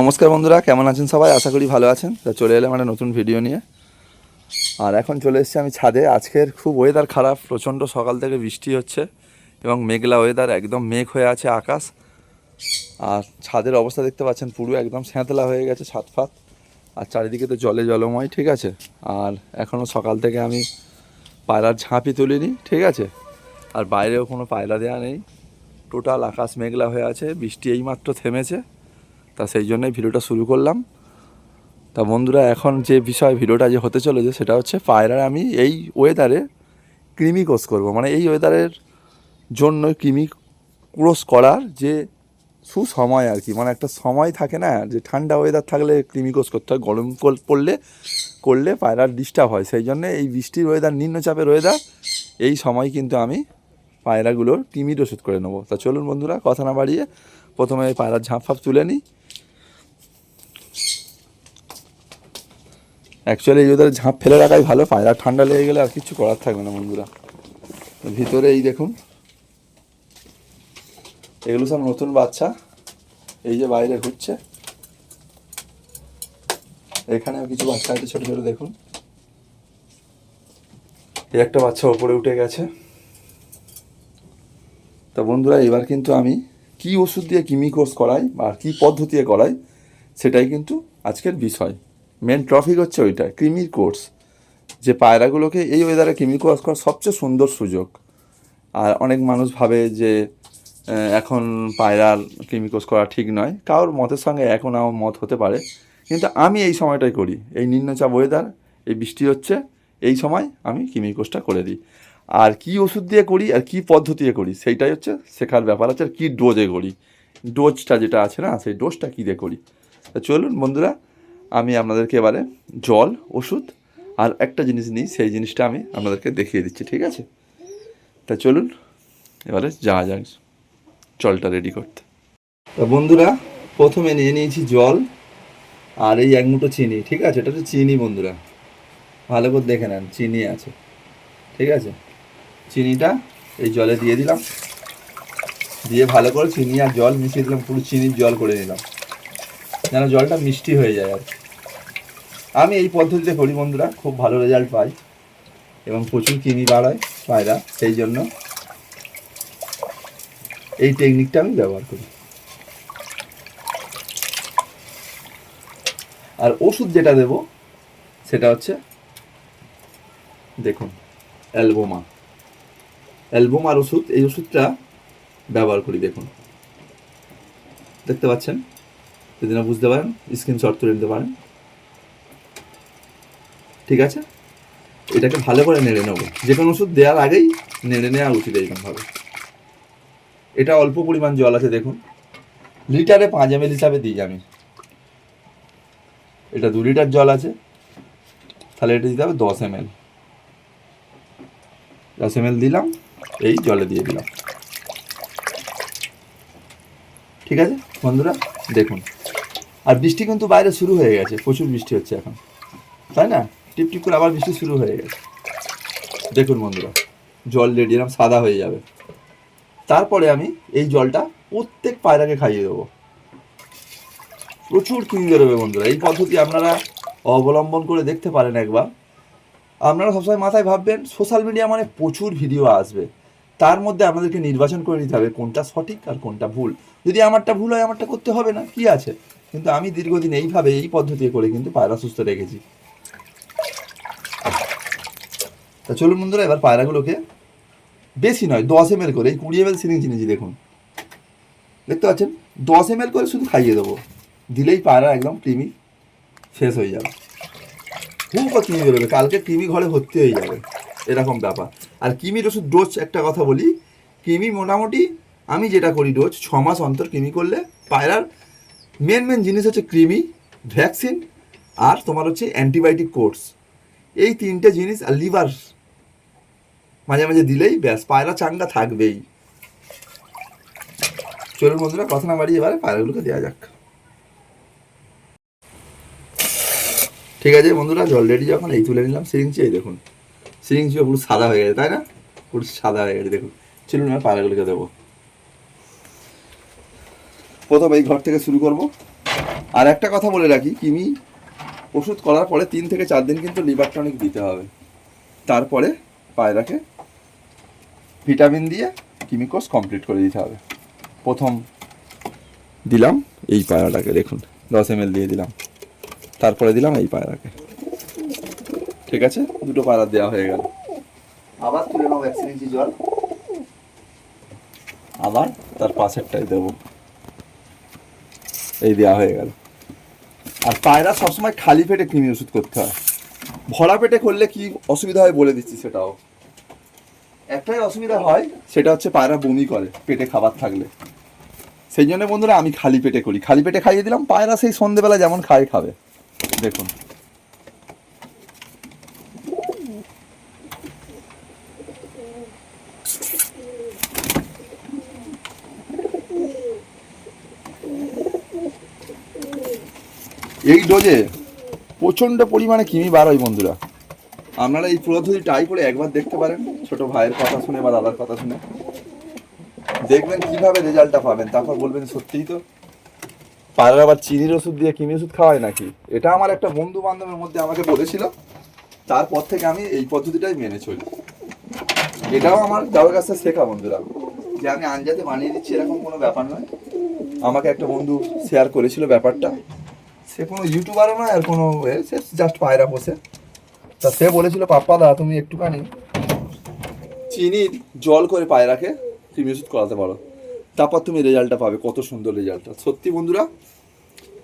নমস্কার বন্ধুরা, কেমন আছেন সবাই? আশা করি ভালো আছেন। তা চলে এলাম একটা নতুন ভিডিও নিয়ে। আর এখন চলে এসেছি আমি ছাদে। আজকের খুব ওয়েদার খারাপ, প্রচণ্ড সকাল থেকে বৃষ্টি হচ্ছে এবং মেঘলা ওয়েদার একদম মেঘ হয়ে আছে আকাশ। আর ছাদের অবস্থা দেখতে পাচ্ছেন, পুরো একদম স্যাঁতলা হয়ে গেছে ছাদ ফাত আর চারিদিকে তো জলে জলময়, ঠিক আছে? আর এখনও সকাল থেকে আমি পায়রার ঝাঁপি তুলিনি, ঠিক আছে? আর বাইরেও কোনো পায়রা দেওয়া নেই। টোটাল আকাশ মেঘলা হয়ে আছে, বৃষ্টি এইমাত্র থেমেছে। তা সেই জন্যই ভিডিওটা শুরু করলাম। তা বন্ধুরা, এখন যে বিষয় ভিডিওটা যে হতে চলেছে সেটা হচ্ছে পায়রার আমি এই ওয়েদারে কৃমি কোষ করব। মানে এই ওয়েদারের জন্য কৃমি ক্রোশ করার যে সুসময় আর কি মানে একটা সময় থাকে না যে ঠান্ডা ওয়েদার থাকলে কৃমি কোষ করতে হয়, গরম পড়লে, করলে পায়রার ডিস্টার্ব হয়। সেই জন্য এই বৃষ্টির ওয়েদার নিম্নচাপের ওয়েদার এই সময় কিন্তু আমি পায়রাগুলোর কৃমির ওষুধ করে নেব। তা চলুন বন্ধুরা, কথা না বাড়িয়ে প্রথমে পায়রার ঝাঁপ ফাঁপ তুলে নিই। অ্যাকচুয়ালি এই ওদের ঝাঁপ ফেলে রাখাই ভালো, পায়রা ঠান্ডা লেগে গেলে আর কিছু করার থাকবে না বন্ধুরা। ভিতরে এই দেখুন, এগুলো সব নতুন বাচ্চা, এই যে বাইরে ঘুরছে। এখানেও কিছু বাচ্চা আছে ছোটো ছোটো, দেখুন। এই একটা বাচ্চা ওপরে উঠে গেছে। তা বন্ধুরা, এবার কিন্তু আমি কি ওষুধ দিয়ে কিমি কোর্স করাই আর কি পদ্ধতিতে করাই, সেটাই কিন্তু আজকের বিষয়। মেন ট্রফিক হচ্ছে ওইটা, ক্রিমির কোর্স। যে পায়রাগুলোকে এই ওয়েদারে ক্রিমি কোর্স করার সবচেয়ে সুন্দর সুযোগ। আর অনেক মানুষ ভাবে যে এখন পায়রার ক্রিমি কোর্স করা ঠিক নয়। কারোর মতের সঙ্গে এখন আমার মত হতে পারে। কিন্তু আমি এই সময়টাই করি। এই নিম্নচাপ ওয়েদার এই বৃষ্টি হচ্ছে, এই সময় আমি কিমি কোর্সটা করে দিই। আর কি ওষুধ দিয়ে করি আর কি পদ্ধতিতে করি, সেইটাই হচ্ছে শেখার ব্যাপার আছে আর কী ডোজে করি। ডোজটা যেটা আছে না, সেই ডোজটা কী দিয়ে করি। তা চলুন বন্ধুরা আমি আপনাদেরকে এবারে জল, ওষুধ আর একটা জিনিস নিই, সেই জিনিসটা আমি আপনাদেরকে দেখিয়ে দিচ্ছি, ঠিক আছে? তা চলুন, এবারে যাওয়া যাক জলটা রেডি করতে। তা বন্ধুরা, প্রথমে নিয়ে নিয়েছি জল আর এই এক মুঠো চিনি, ঠিক আছে? এটা হচ্ছে চিনি বন্ধুরা। ভালো করে দেখে নেন, চিনি আছে, ঠিক আছে? চিনিটা এই জলে দিয়ে দিলাম। দিয়ে ভালো করে চিনি আর জল মিশিয়ে দিলাম, পুরো চিনির জল করে নিলাম। যেন জলটা মিষ্টি হয়ে যায় আর আমি এই পদ্ধতিতে করি বন্ধুরা, খুব ভালো রেজাল্ট পাই এবং প্রচুর কিনি বাড়ায় পায়রা, সেই জন্য এই টেকনিকটা আমি ব্যবহার করি। আর ওষুধ যেটা দেব, সেটা হচ্ছে দেখুন, অ্যালবোমা। অ্যালবোমার ওষুধ, এই ওষুধটা ব্যবহার করি, দেখুন। দেখতে পাচ্ছেন? যদি না বুঝতে পারেন স্ক্রিনশট তুলে নিতে পারেন। ঠিক আছে? এটাকে ভালো করে নেড়ে নেব। যে কোনো ওষুধ দেওয়ার আগেই নেড়ে নেওয়া উচিত এইরকমভাবে। এটা অল্প পরিমাণ জল আছে, দেখুন। লিটারে পাঁচ এম হিসাবে দিই আমি। এটা দু লিটার জল আছে। তাহলে এটা দিতে হবে দশ এম এল দশ এম দিলাম, এই জলে দিয়ে দিলাম। ঠিক আছে, বন্ধুরা? দেখুন। আর বৃষ্টি কিন্তু বাইরে শুরু হয়ে গেছে, প্রচুর বৃষ্টি হচ্ছে এখন। তাই না? টিপ টিপ করে আবার বৃষ্টি শুরু হয়ে গেছে। দেখুন বন্ধুরা, জল রেডি এরকম সাদা হয়ে যাবে। তারপরে আমি এই জলটা প্রত্যেক পায়রাকে খাইয়ে দেবো। প্রচুর কিমি বেরোবে বন্ধুরা। এই পদ্ধতি আপনারা অবলম্বন করে দেখতে পারেন একবার। আপনারা সবসময় মাথায় ভাববেন, সোশ্যাল মিডিয়া মানে প্রচুর ভিডিও আসবে। তার মধ্যে আপনাদেরকে নির্বাচন করে নিতে হবে কোনটা সঠিক আর কোনটা ভুল। যদি আমারটা ভুল হয়, আমারটা করতে হবে না। কি আছে? কিন্তু আমি দীর্ঘদিন এইভাবে এই পদ্ধতি করে কিন্তু পায়রা সুস্থ রেখেছি। তা চলুন বন্ধুরা, এবার পায়রাগুলোকে বেশি নয়, দশ এম করে, এই কুড়ি এম এল সিরিঞ্জ নিয়েছি, দেখুন। দেখতে পাচ্ছেন? দশ এম করে শুধু খাইয়ে দেবো। দিলেই পায়রা একদম কৃমি শেষ হয়ে যাবে। খুব কৃমি বেরোবে? কালকে কৃমি ঘরে ভর্তি হয়ে যাবে। এরকম ব্যাপার। আর কৃমির ওষুধ ডোজ একটা কথা বলি কৃমি মোটামুটি আমি যেটা করি ডোজ, ছ মাস অন্তর কৃমি করলে পায়রার মেন মেন জিনিস হচ্ছে কৃমি ভ্যাকসিন আর তোমার হচ্ছে অ্যান্টিবায়োটিক কোর্স এই তিনটে জিনিস আর লিভার মাঝে মাঝে দিলেই ব্যাস, পায়রা চাঙ্গা থাকবেই। চলুন বন্ধুরা, কথা না বাড়িয়ে এবারে পায়রাগুলোকে দেওয়া যাক। ঠিক আছে বন্ধুরা, জল রেডি যখন, এই তুলে নিলাম সিরিঞ্চি, এই দেখুন। সিরিঞ্চিও পুরো সাদা হয়ে গেছে, তাই না? পুরো সাদা হয়ে গেছে, দেখুন। চলুন এবার পায়রাগুলোকে দেবো। প্রথম এই ঘর থেকে শুরু করব। আর একটা কথা বলে রাখি, কিমি, ওষুধ করার পরে তিন থেকে চার দিন কিন্তু লিভার টনিক দিতে হবে। তারপরে পায়রাকে ভিটামিন দিয়ে কিমি কোর্স কমপ্লিট করে দিতে হবে। প্রথম দিলাম এই পায়রাটাকে, দেখুন, দশ এম দিয়ে দিলাম। তারপরে দিলাম এই পায়রাকে। ঠিক আছে? দুটো পায়রা দেওয়া হয়ে গেল। আবার তুলে ভ্যাকসিন ইঞ্চি জল। আবার তার পাশেরটাই দেবো। এই দেওয়া হয়ে গেল। আর পায়রা সবসময় খালি পেটে কৃমি ওষুধ করতে হয়। ভরা পেটে করলে কি অসুবিধা হয় বলে দিচ্ছি সেটাও। একটাই অসুবিধা হয়, সেটা হচ্ছে পায়রা বমি করে, পেটে খাবার থাকলে। সেই জন্য বন্ধুরা আমি খালি পেটে করি। খালি পেটে খাইয়ে দিলাম, পায়রা সেই সন্ধেবেলা যেমন খায়, খাবে। দেখুন। এই ডোজে প্রচণ্ড পরিমাণে কিমি বার হয় বন্ধুরা। আপনারা এই পদ্ধতি ট্রাই করে একবার দেখতে পারেন, ছোট ভাইয়ের কথা শুনে বা দাদার কথা শুনে। দেখবেন কীভাবে রেজাল্টটা পাবেন, তারপর বলবেন সত্যিই তো। পাড়ার আবার চিনির ওষুধ দিয়ে কিমি ওষুধ খাওয়ায় নাকি? এটা আমার একটা বন্ধু বান্ধবের মধ্যে আমাকে বলেছিল, তারপর থেকে আমি এই পদ্ধতিটাই মেনে চলি। এটাও আমার যাওয়ার কাছে শেখা বন্ধুরা, যে আমি আঞ্জাতে বানিয়ে দিচ্ছি এরকম কোনো ব্যাপার নয়। আমাকে একটা বন্ধু শেয়ার করেছিল ব্যাপারটা। সে কোনো ইউটিউবারও নয় আর কোনো সে জাস্ট পায়রা বসে। তা সে বলেছিল, পাপ্পা দা, তুমি একটুখানি চিনি, জল করে পায়রাকে তুমি ওষুধ করাতে পারো। তারপর তুমি রেজাল্টটা পাবে, কত সুন্দর রেজাল্টটা। সত্যি বন্ধুরা,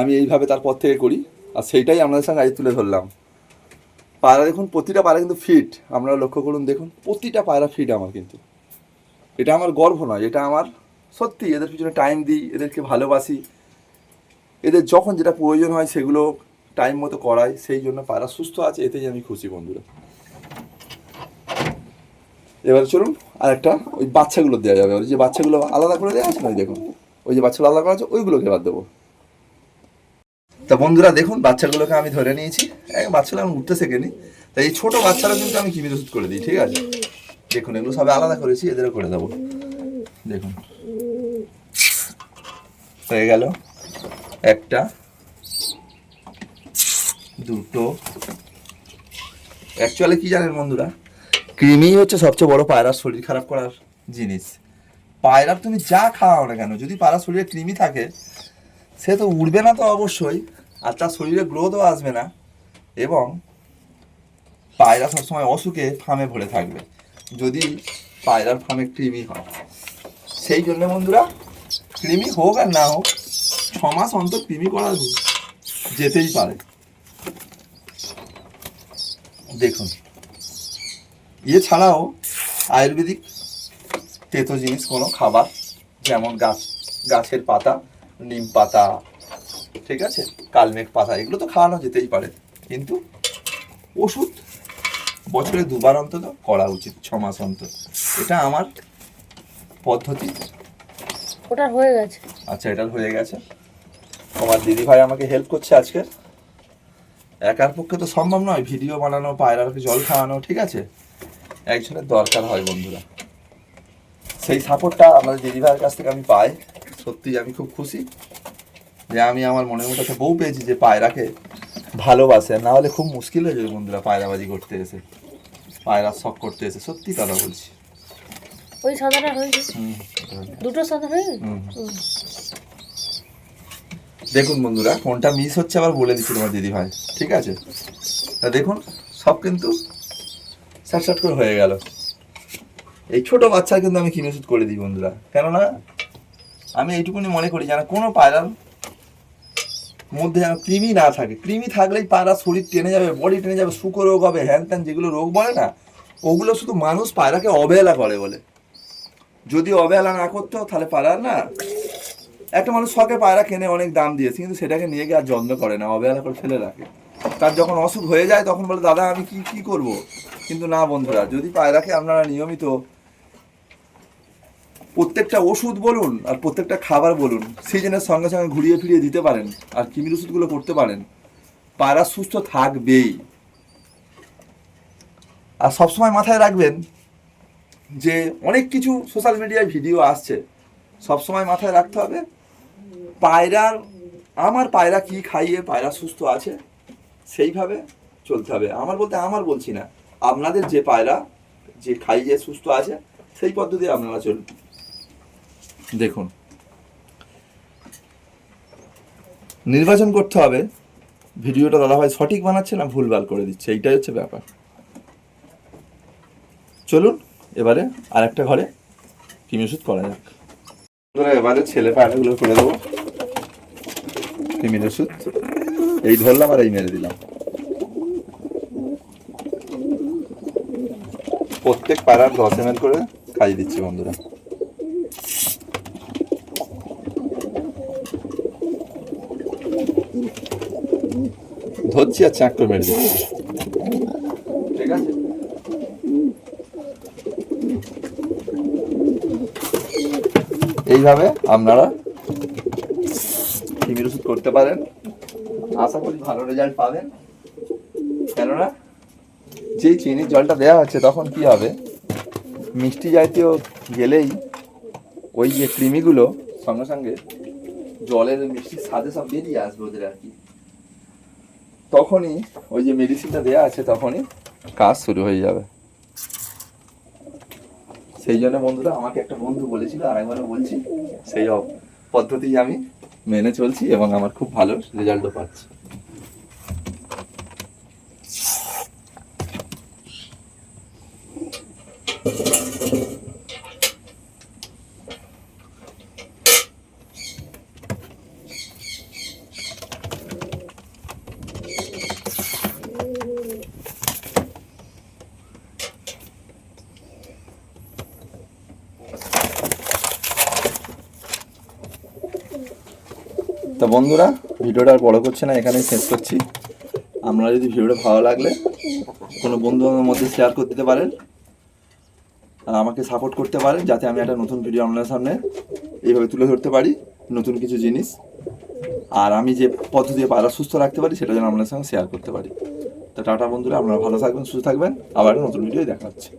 আমি এইভাবে তারপর থেকে করি, আর সেইটাই আপনাদের সঙ্গে আজ তুলে ধরলাম। পায়রা দেখুন, প্রতিটা পায়রা কিন্তু ফিট আপনারা লক্ষ্য করুন, দেখুন, প্রতিটা পায়রা ফিট আমার কিন্তু। এটা আমার গর্ব নয়, এটা আমার সত্যি, এদের পিছনে টাইম দিই, এদেরকে ভালোবাসি। এদের যখন যেটা প্রয়োজন হয় সেগুলো টাইম মতো করাই সেই জন্য পায়রা সুস্থ আছে, এতেই আমি খুশি বন্ধুরা। এবার চলুন আর একটা ওই বাচ্চাগুলো দেওয়া যাবে। যে বাচ্চাগুলো আলাদা করে দেওয়া আছে না দেখুন? ওই যে বাচ্চাগুলো আলাদা করা আছে, ওইগুলোকে বাদ দেবো। তা বন্ধুরা দেখুন, বাচ্চাগুলোকে আমি ধরে নিয়েছি। বাচ্চাগুলো আমি উঠতে শেখেনি। তাই এই ছোটো বাচ্চারা কিন্তু আমি কিমির ওষুধ করে দিই, ঠিক আছে? দেখুন, এগুলো সবে আলাদা করেছি, এদেরও করে দেবো। দেখুন। হয়ে গেল। একটা, দুটো। অ্যাকচুয়ালি কি জানেন বন্ধুরা? কৃমি হচ্ছে সবচেয়ে বড় পায়রার শরীর খারাপ করার জিনিস। পায়রার তুমি যা খাওয়াও না কেন, যদি পায়রার শরীরে ক্রিমি থাকে, সে তো উড়বে না তো অবশ্যই, আর তার শরীরে গ্রোথও আসবে না। এবং পায়রা সবসময় অসুখে ফার্মে ভরে থাকবে, যদি পায়রার ফার্মে ক্রিমি হয়। সেই জন্য বন্ধুরা ক্রিমি হোক আর না হোক ছ মাস অন্তর কৃমি করা যেতেই পারে। দেখুন। এছাড়াও আয়ুর্বেদিক তেতো জিনিস কোনো খাবার যেমন গাছ গাছের পাতা নিম পাতা ঠিক আছে? কালমেঘ পাতা এগুলো তো খাওয়ানো যেতেই পারে। কিন্তু ওষুধ বছরে দুবার অন্তত করা উচিত ছ মাস অন্তর। এটা আমার পদ্ধতি। ওটা হয়ে গেছে। আচ্ছা এটা হয়ে গেছে। তোমার দিদি ভাই আমাকে হেল্প করছে আজকে। একার পক্ষে তো সম্ভব নয় ভিডিও বানানো পায়রাকে জল খাওয়ানো ঠিক আছে? একজনের দরকার হয় বন্ধুরা। সেই সাপোর্টটা আমাদের দিদি ভাইয়ের কাছ থেকে আমি পাই। সত্যি আমি খুব খুশি যে আমি আমার মনের মতো একটা বউ পেয়েছি যে পায়রাকে ভালোবাসে। না হলে খুব মুশকিল হয়ে যাবে বন্ধুরা পায়রাবাজি করতে এসে। পায়রা শখ করতে এসে। সত্যি কথা বলছি। ওই সাদাটা হয়েছে। দুটো সাদা হয়ে। দেখুন বন্ধুরা কোনটা মিস হচ্ছে, আবার বলে দিচ্ছি তোমার দিদি ভাই ঠিক আছে? তা দেখুন, সব কিন্তু স্যাট স্যাট করে হয়ে গেল। এই ছোট বাচ্চা কিন্তু আমি কিনে করে দিই বন্ধুরা, কেননা আমি এইটুকুনি মনে করি যেন কোনো পায়রার মধ্যে যেন কৃমি না থাকে। কৃমি থাকলেই পায়রা শরীর টেনে যাবে বডি টেনে যাবে, শুকর রোগ হবে, হ্যান ত্যান যেগুলো রোগ বলে না, ওগুলো শুধু মানুষ পায়রাকে অবহেলা করে বলে। যদি অবহেলা না করতো, তাহলে পায়রা না একটা মানুষ শখে পায়রা কেনে অনেক দাম দিয়েছে, কিন্তু সেটাকে নিয়ে গিয়ে আর যত্ন করে না, অবহেলা করে ফেলে রাখে। তার যখন অসুখ হয়ে যায়, তখন বলে, দাদা, আমি কি কি করব? কিন্তু না, বন্ধুরা, যদি পায়রাকে আপনারা নিয়মিত প্রত্যেকটা ওষুধ বলুন আর প্রত্যেকটা খাবার বলুন, সিজনের সঙ্গে সঙ্গে ঘুরিয়ে ফিরিয়ে দিতে পারেন আর কিমির ওষুধগুলো করতে পারেন, পায়রা সুস্থ থাকবেই। আর সবসময় মাথায় রাখবেন যে অনেক কিছু সোশ্যাল মিডিয়ায় ভিডিও আসছে, সবসময় মাথায় রাখতে হবে পায়রার আমার পায়রা কি খাইয়ে পায়রা সুস্থ আছে? সেইভাবে চলতে হবে। আমার বলতে আমার বলছি না। আপনাদের যে পায়রা যে খাইয়ে সুস্থ আছে, সেই পদ্ধতি আপনারা চলুন দেখুন। নির্বাচন করতে হবে। ভিডিওটা দাদাভাই সঠিক বানাচ্ছে না ভুলভাল করে দিচ্ছে? এইটাই হচ্ছে ব্যাপার। চলুন, এবারে আর একটা ঘরে কিমি ওষুধ করা যাক। বন্ধুরা, এবারে ছেলে পায়রাগুলো করে দেবো। কিমির ওষুধ। এই ধরলাম আর এই মেরে দিলাম। প্রত্যেক পাড়ার দশ এম করে খাইয়ে দিচ্ছি বন্ধুরা। ধরছি আর চাক করে মেরে দিচ্ছি। ঠিক আছে? এইভাবে আপনারা কিমির ওষুধ করতে পারেন। আশা করি ভালো রেজাল্ট পাবেন। কেননা যেই চিনির জলটা দেওয়া হচ্ছে তখন কি হবে? মিষ্টি জাতীয় গেলেই ওই যে কৃমিগুলো সঙ্গে সঙ্গে জলের মিষ্টির স্বাদে সব বেরিয়ে আসবে ওদের আর কি। তখনই ওই যে মেডিসিনটা দেওয়া আছে তখনই কাজ শুরু হয়ে যাবে। সেই জন্য বন্ধুরা আমাকে একটা বন্ধু বলেছিল আর একবারও বলছি, সেই পদ্ধতি আমি মেনে চলছি এবং আমার খুব ভালো রেজাল্টও পাচ্ছি। তো বন্ধুরা, ভিডিওটা আর বড় করছে না, এখানেই শেষ করছি। আপনারা যদি ভিডিওটা ভালো লাগলে কোনো বন্ধু আমার মধ্যে শেয়ার করে দিতে পারেন আর আমাকে সাপোর্ট করতে পারেন, যাতে আমি একটা নতুন ভিডিও আপনাদের সামনে এইভাবে তুলে ধরতে পারি, নতুন কিছু জিনিস। আর আমি যে পদ্ধতি পায়রা সুস্থ রাখতে পারি, সেটা যেন আপনাদের সঙ্গে শেয়ার করতে পারি। তো টাটা বন্ধুরা, আপনারা ভালো থাকবেন, সুস্থ থাকবেন, আবার নতুন ভিডিও দেখা হচ্ছে।